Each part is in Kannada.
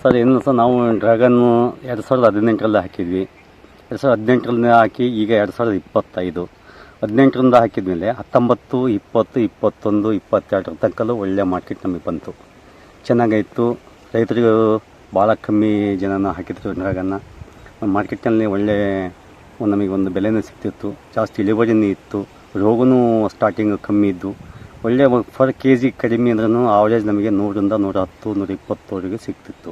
ಸರ್ ಏನು ಸರ್, ನಾವು ಡ್ರ್ಯಾಗನ್ನು ಎರಡು ಸಾವಿರದ ಹದಿನೆಂಟರಲ್ಲಿ ಹಾಕಿದ್ವಿ. ಎರಡು ಸಾವಿರದ ಹದಿನೆಂಟರಲ್ಲಿ ಹಾಕಿ ಈಗ ಎರಡು ಸಾವಿರದ ಇಪ್ಪತ್ತೈದು. ಹದಿನೆಂಟರಿಂದ ಹಾಕಿದ್ಮೇಲೆ ಹತ್ತೊಂಬತ್ತು, ಇಪ್ಪತ್ತು, ಇಪ್ಪತ್ತೊಂದು, ಇಪ್ಪತ್ತೆರಡರ ತನಕಲ್ಲೂ ಒಳ್ಳೆ ಮಾರ್ಕೆಟ್ ನಮಗೆ ಬಂತು. ಚೆನ್ನಾಗಾಯಿತು. ರೈತರಿಗೂ ಭಾಳ ಕಮ್ಮಿ ಜನನ ಹಾಕಿದ್ರು ಡ್ರ್ಯಾಗನ್ನ. ಮಾರ್ಕೆಟ್ನಲ್ಲಿ ಒಳ್ಳೆ ನಮಗೆ ಒಂದು ಬೆಲೆನೂ ಸಿಗ್ತಿತ್ತು. ಜಾಸ್ತಿ ಇಳುವರಿನೂ ಇತ್ತು. ರೋಗನೂ ಸ್ಟಾರ್ಟಿಂಗ್ ಕಮ್ಮಿ ಇದ್ದು, ಒಳ್ಳೆ ಪರ್ ಕೆ ಜಿ ಕಡಿಮೆ ಅಂದ್ರೂ ಆವರೇಜ್ ನಮಗೆ ನೂರಿಂದ ನೂರ ಹತ್ತು ನೂರ ಇಪ್ಪತ್ತವರೆಗೆ ಸಿಗ್ತಿತ್ತು.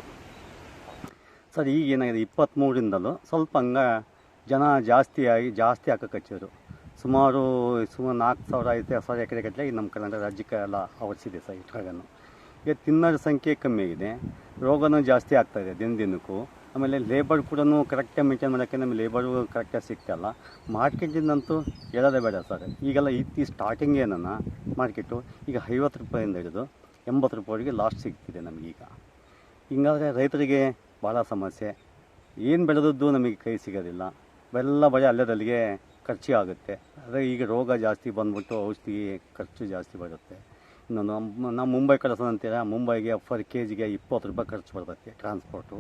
ಸರ್ ಈಗ ಏನಾಗಿದೆ ಇಪ್ಪತ್ತ್ಮೂರಿಂದಲೂ ಸ್ವಲ್ಪ ಹಂಗೆ ಜನ ಜಾಸ್ತಿಯಾಗಿ ಜಾಸ್ತಿ ಹಾಕಕ್ಕೆ ಹಚ್ಚಿದ್ರು ಸುಮಾರು ಸುಮಾರು ನಾಲ್ಕು ಸಾವಿರ, ಐದು ಸಾವಿರ ಎಕರೆ ಗಟ್ಟಲೆ ನಮ್ಮ ಕರ್ನಾಟಕ ರಾಜ್ಯಕ್ಕೆ ಎಲ್ಲ ಆವರಿಸಿದೆ ಸರ್ ಡ್ರ್ಯಾಗನ್ನು ಈಗ ತಿನ್ನೋರ ಸಂಖ್ಯೆ ಕಮ್ಮಿ ಆಗಿದೆ. ರೋಗನೂ ಜಾಸ್ತಿ ಆಗ್ತಾಯಿದೆ ದಿನ ದಿನಕ್ಕೂ. ಆಮೇಲೆ ಲೇಬರ್ ಕೂಡ ಕರೆಕ್ಟಾಗಿ ಮೇಂಟೈನ್ ಮಾಡೋಕ್ಕೆ ನಮಗೆ ಲೇಬರು ಕರೆಕ್ಟಾಗಿ ಸಿಗ್ತಾಯಿಲ್ಲ ಮಾರ್ಕೆಟಿಂದಂತೂ ಹೇಳೋದೇ ಬೇಡ ಸರ್. ಈಗೆಲ್ಲ ಇತ್ತಿ ಸ್ಟಾರ್ಟಿಂಗ್ ಏನನ್ನ ಮಾರ್ಕೆಟು, ಈಗ ಐವತ್ತು ರೂಪಾಯಿಂದ ಹಿಡಿದು ಎಂಬತ್ತು ರೂಪಾಯಿವರೆಗೆ ಲಾಸ್ಟ್ ಸಿಗ್ತಿದೆ ನಮಗೀಗ ಹಿಂಗಾದರೆ ರೈತರಿಗೆ ಭಾಳ ಸಮಸ್ಯೆ. ಏನು ಬೆಳೆದದ್ದು ನಮಗೆ ಕೈ ಸಿಗೋದಿಲ್ಲ. ಎಲ್ಲ ಬರೀ ಅಲ್ಲದಲ್ಲಿಗೆ ಖರ್ಚು ಆಗುತ್ತೆ. ಅದೇ ಈಗ ರೋಗ ಜಾಸ್ತಿ ಬಂದ್ಬಿಟ್ಟು ಔಷಧಿ ಖರ್ಚು ಜಾಸ್ತಿ ಬರುತ್ತೆ. ಇನ್ನೊಂದು ನಮ್ಮ ನಾವು ಮುಂಬೈ ಕಳಿಸೋದಂತೀರ ಮುಂಬೈಗೆ ಫರ್ ಕೆ ಜಿಗೆ ಇಪ್ಪತ್ತು ರೂಪಾಯಿ ಖರ್ಚು ಬರ್ತೈತೆ ಟ್ರಾನ್ಸ್ಪೋರ್ಟು.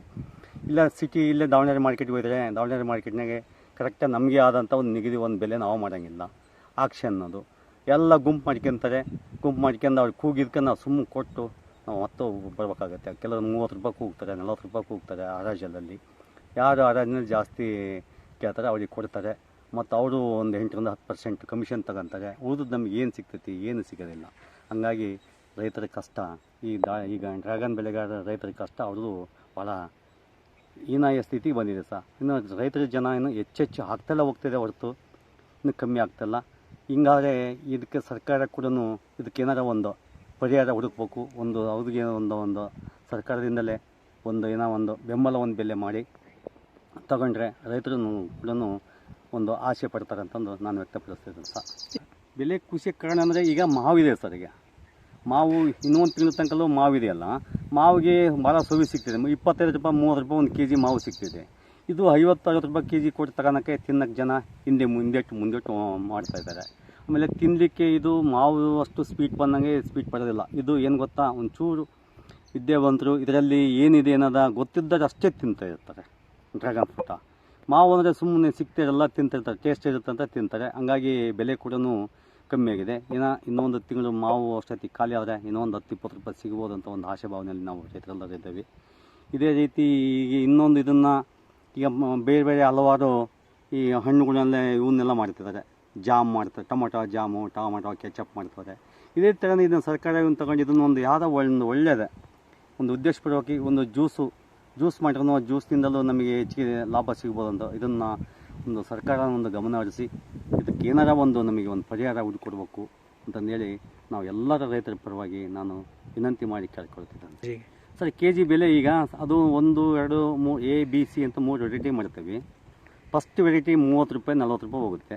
ಇಲ್ಲ ಸಿಟಿ, ಇಲ್ಲೇ ದಾವಣಗೆರೆ ಮಾರ್ಕೆಟ್ಗೆ ಹೋದರೆ ದಾವಣಗೆರೆ ಮಾರ್ಕೆಟ್ನಾಗೆ ಕರೆಕ್ಟಾಗಿ ನಮಗೆ ಆದಂಥ ಒಂದು ನಿಗದಿ ಒಂದು ಬೆಲೆ ನಾವು ಮಾಡೋಂಗಿಲ್ಲ. ಆಕ್ಷನ್ ಅನ್ನೋದು ಎಲ್ಲ ಗುಂಪು ಮಾಡ್ಕೊಂತಾರೆ. ಗುಂಪು ಮಾಡ್ಕೊಂಡು ಅವ್ರು ಕೂಗಿದ್ಕೊಂಡು ನಾವು ಸುಮ್ಮನೆ ಕೊಟ್ಟು ನಾವು ಮತ್ತೆ ಬರಬೇಕಾಗತ್ತೆ. ಕೆಲವರು ಮೂವತ್ತು ರೂಪಾಯಿ ಕೂಗ್ತಾರೆ, ನಲ್ವತ್ತು ರೂಪಾಯಿ ಕೂಗ್ತಾರೆ ಹರಾಜಲ್ಲಿ ಯಾರು ಹರಾಜಿನಲ್ಲಿ ಜಾಸ್ತಿ ಕೇಳ್ತಾರೆ, ಅವ್ರಿಗೆ ಕೊಡ್ತಾರೆ. ಮತ್ತು ಅವರು ಒಂದು ಎಂಟರಿಂದ ಹತ್ತು ಪರ್ಸೆಂಟ್ ಕಮಿಷನ್ ತಗೊಂತಾರೆ. ಉಳಿದು ನಮ್ಗೆ ಏನು ಸಿಗ್ತೈತಿ, ಏನು ಸಿಗೋದಿಲ್ಲ. ಹಂಗಾಗಿ ರೈತರ ಕಷ್ಟ. ಈ ದಾ, ಈಗ ಡ್ರ್ಯಾಗನ್ ಬೆಳೆಗಾರ ರೈತರ ಕಷ್ಟ. ಅವ್ರದ್ದು ಭಾಳ ಹೀನಾಯ ಸ್ಥಿತಿಗೆ ಬಂದಿದೆ ಸರ್ ಇನ್ನು ರೈತರ ಜನ ಏನು ಹೆಚ್ಚೆಚ್ಚು ಆಗ್ತಲ್ಲ ಹೋಗ್ತಿದೆ ಹೊರತು. ಇನ್ನು ಕಮ್ಮಿ ಆಗ್ತಲ್ಲ ಹಿಂಗಾದರೆ ಇದಕ್ಕೆ ಸರ್ಕಾರ ಕೂಡ ಇದಕ್ಕೆ ಏನಾರ ಒಂದು ಪರಿಹಾರ ಹುಡುಕ್ಬೇಕು. ಒಂದು ಅವ್ರಿಗೆ ಒಂದು ಒಂದು ಸರ್ಕಾರದಿಂದಲೇ ಒಂದು ಏನೋ ಒಂದು ಬೆಂಬಲ ಒಂದು ಬೆಲೆ ಮಾಡಿ ತಗೊಂಡ್ರೆ ರೈತರು ಕೂಡ ಒಂದು ಆಸೆ ಪಡ್ತಾರೆ ಅಂತಂದು ನಾನು ವ್ಯಕ್ತಪಡಿಸ್ತಿದ್ದೀನಿ ಸರ್. ಬೆಲೆ ಕೃಷಿ ಕಾರಣ ಅಂದರೆ ಈಗ ಮಾವಿದೆ ಸರ್ ಈಗ. ಮಾವು ಇನ್ನೊಂದು ತಿಂಗಳ ತನಕಲ್ಲೂ ಮಾವಿದೆಯಲ್ಲ ಮಾವಿಗೆ ಭಾಳ ಸವಿ ಸಿಗ್ತಿದೆ. ಇಪ್ಪತ್ತೈದು ರೂಪಾಯಿ, ಮೂವತ್ತು ರೂಪಾಯಿ ಒಂದು ಕೆ ಜಿ ಮಾವು ಸಿಗ್ತಿದೆ. ಇದು ಐವತ್ತು, ಅರವತ್ತು ರೂಪಾಯಿ ಕೆ ಜಿ ಕೊಟ್ಟು ತಗೋಣಕ್ಕೆ ತಿನ್ನಕ್ಕೆ ಜನ ಹಿಂದೆ ಮುಂದೆ ಮುಂದೆಟ್ಟು ಮಾಡ್ತಾ ಇದ್ದಾರೆ. ಆಮೇಲೆ ತಿನ್ನಲಿಕ್ಕೆ ಇದು ಮಾವು ಅಷ್ಟು ಸ್ವೀಟ್ ಬಂದಂಗೆ ಸ್ವೀಟ್ ಬರೋದಿಲ್ಲ ಇದು ಏನು ಗೊತ್ತಾ? ಒಂಚೂರು ವಿದ್ಯಾವಂತರು ಇದರಲ್ಲಿ ಏನಿದೆ ಅನ್ನೋದ ಗೊತ್ತಿದ್ದರೆ ಅಷ್ಟೇ ತಿಂತಾ ಇರ್ತಾರೆ ಡ್ರ್ಯಾಗನ್ ಫ್ರೂಟ. ಮಾವು ಅಂದರೆ ಸುಮ್ಮನೆ ಸಿಗ್ತಿರಲ್ಲ ತಿಂತಿರ್ತಾರೆ ಟೇಸ್ಟ್ ಇರುತ್ತೆ ಅಂತ ತಿಂತಾರೆ. ಹಂಗಾಗಿ ಬೆಲೆ ಕೂಡ ಕಮ್ಮಿ ಆಗಿದೆ. ಇನ್ನು ಇನ್ನೊಂದು ತಿಂಗಳು ಮಾವು ಅಷ್ಟೊತ್ತಿ ಖಾಲಿ ಆದರೆ ಇನ್ನೊಂದು ಹತ್ತು, ಇಪ್ಪತ್ತು ರೂಪಾಯಿ ಸಿಗ್ಬೋದು ಅಂತ ಒಂದು ಆಶೆ ಭಾವನೆಯಲ್ಲಿ ನಾವು ರೈತರೆಲ್ಲರೂ ಇದ್ದೇವೆ. ಇದೇ ರೀತಿ ಈಗ ಇನ್ನೊಂದು ಇದನ್ನು ಈಗ ಬೇರೆ ಬೇರೆ ಹಲವಾರು ಈ ಹಣ್ಣುಗಳನ್ನೆಲ್ಲ ಇವನ್ನೆಲ್ಲ ಮಾಡ್ತಿದ್ದಾರೆ. ಜಾಮ್ ಮಾಡ್ತಾರೆ ಟೊಮೊಟೊ ಜಾಮು ಟೊಮೊಟೊ ಕೆಚಪ್ ಮಾಡ್ತಾರೆ ಇದೇ ಥರ ಇದನ್ನು ಸರ್ಕಾರ ಇವನ್ನ ತಗೊಂಡು ಇದನ್ನು ಒಂದು ಯಾವುದೋ ಒಂದು ಒಳ್ಳೆಯದೇ ಒಂದು ಉದ್ದೇಶಪೂರ್ವಕವಾಗಿ ಒಂದು ಜ್ಯೂಸು ಜ್ಯೂಸ್ ಮಾಡಿರೋ ಜ್ಯೂಸ್ನಿಂದಲೂ ನಮಗೆ ಹೆಚ್ಚಿಗೆ ಲಾಭ ಸಿಗ್ಬೋದು ಅಂತ ಇದನ್ನು ಒಂದು ಸರ್ಕಾರ ಒಂದು ಗಮನ ಹರಿಸಿ ಇದಕ್ಕೆ ಏನಾರ ಒಂದು ನಮಗೆ ಒಂದು ಪರಿಹಾರ ಹುಡುಕೊಡ್ಬೇಕು ಅಂತಂದೇಳಿ ನಾವು ಎಲ್ಲರ ರೈತರ ಪರವಾಗಿ ನಾನು ವಿನಂತಿ ಮಾಡಿ ಕೇಳ್ಕೊಳ್ತಿದ್ದೇನೆ. ಸರ್ ಕೆ ಜಿ ಬೆಲೆ ಈಗ ಅದು ಒಂದು ಎರಡು ಮೂ ಎ ಬಿ ಸಿ ಅಂತ ಮೂರು ವೆರೈಟಿ ಮಾಡ್ತೀವಿ. ಫಸ್ಟ್ ವೆರೈಟಿ ಮೂವತ್ತು ರೂಪಾಯಿ ನಲ್ವತ್ತು ರೂಪಾಯಿ ಹೋಗುತ್ತೆ.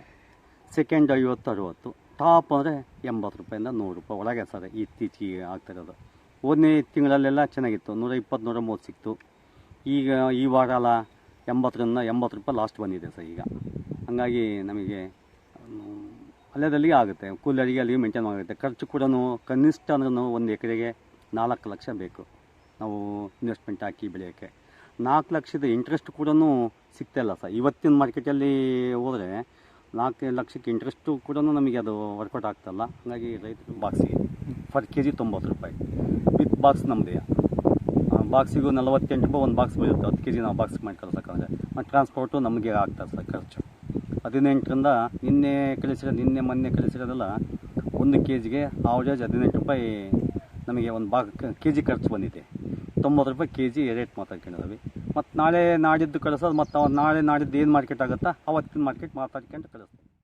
ಸೆಕೆಂಡ್ ಐವತ್ತು ಅರುವತ್ತು ಟಾಪ್ ಅಂದರೆ ಎಂಬತ್ತು ರೂಪಾಯಿಂದ ನೂರು ರೂಪಾಯಿ ಒಳಗೆ ಸರ್ ಇತ್ತೀಚೆಗೆ ಆಗ್ತಿರೋದು. ಹೋದನೇ ತಿಂಗಳಲ್ಲೆಲ್ಲ ಚೆನ್ನಾಗಿತ್ತು. ನೂರ ಇಪ್ಪತ್ತು ನೂರ ಮೂವತ್ತು ಸಿಕ್ತು. ಈಗ ಈ ವಾರ ಅಲ್ಲ, ಎಂಬತ್ತರಿಂದ ಎಂಬತ್ತು ರೂಪಾಯಿ ಲಾಸ್ಟ್ ಬಂದಿದೆ ಸರ್ ಈಗ. ಹಾಗಾಗಿ ನಮಗೆ ಅಲ್ಲದಲ್ಲಿ ಆಗುತ್ತೆ. ಕೂಲರಿಗೆ ಅಲ್ಲಿ ಮೇಂಟೈನ್ ಆಗುತ್ತೆ. ಖರ್ಚು ಕೂಡ ಕನಿಷ್ಠ ಅಂದ್ರೂ ಒಂದು ಎಕರೆಗೆ ನಾಲ್ಕು ಲಕ್ಷ ಬೇಕು. ನಾವು ಇನ್ವೆಸ್ಟ್ಮೆಂಟ್ ಹಾಕಿ ಬೆಳೆಯೋಕ್ಕೆ. ನಾಲ್ಕು ಲಕ್ಷದ ಇಂಟ್ರೆಸ್ಟ್ ಕೂಡ ಸಿಗ್ತಾಯಿಲ್ಲ ಸರ್. ಇವತ್ತಿನ ಮಾರ್ಕೆಟಲ್ಲಿ ಹೋದರೆ ನಾಲ್ಕು ಲಕ್ಷಕ್ಕೆ ಇಂಟ್ರೆಸ್ಟು ಕೂಡ ನಮಗೆ ಅದು ವರ್ಕೌಟ್ ಆಗ್ತಲ್ಲ. ಹಾಗಾಗಿ ರೈತರು ಬಾಕ್ಸಿಗೆ ಪರ್ ಕೆ ಜಿ ತೊಂಬತ್ತು ರೂಪಾಯಿ. ವಿತ್ ಬಾಕ್ಸ್ ನಮ್ಮದೇ ಬಾಕ್ಸಿಗೂ ನಲವತ್ತೆಂಟು ರೂಪಾಯಿ ಒಂದು ಬಾಕ್ಸ್ ಬೀಳುತ್ತೆ. ಹತ್ತು ಕೆ ಜಿ ನಾವು ಬಾಕ್ಸ್ ಮಾಡಿ ಕಳ್ಸೋಕ್ಕಾದ್ರೆ ಮತ್ತು ಟ್ರಾನ್ಸ್ಪೋರ್ಟು ನಮಗೆ ಆಗ್ತದೆ ಸರ್ ಖರ್ಚು. ಹದಿನೆಂಟರಿಂದ ನಿನ್ನೆ ಕಳಿಸಿರೋ, ನಿನ್ನೆ ಮೊನ್ನೆ ಕಳಿಸಿರೋದೆಲ್ಲ ಒಂದು ಕೆ ಜಿಗೆ ಆವ್ರೇಜ್ ಹದಿನೆಂಟು ರೂಪಾಯಿ ನಮಗೆ ಒಂದು ಬಾ ಕೆ ಜಿ ಖರ್ಚು ಬಂದಿದೆ. ತೊಂಬತ್ತು ರೂಪಾಯಿ ಕೆ ಜಿ ರೇಟ್ ಮಾತಾಡ್ಕೊಂಡಿದ್ದೀವಿ ಮತ್ತು ನಾಳೆ ನಾಡಿದ್ದು ಕಳಿಸೋದು ಮತ್ತು ನಾಳೆ ನಾಡಿದ್ದು ಏನು ಮಾರ್ಕೆಟ್ ಆಗುತ್ತಾ ಅವತ್ತಿನ ಮಾರ್ಕೆಟ್ ಮಾತಾಡ್ಕೊಂಡು ಕಳಿಸ್ತೀವಿ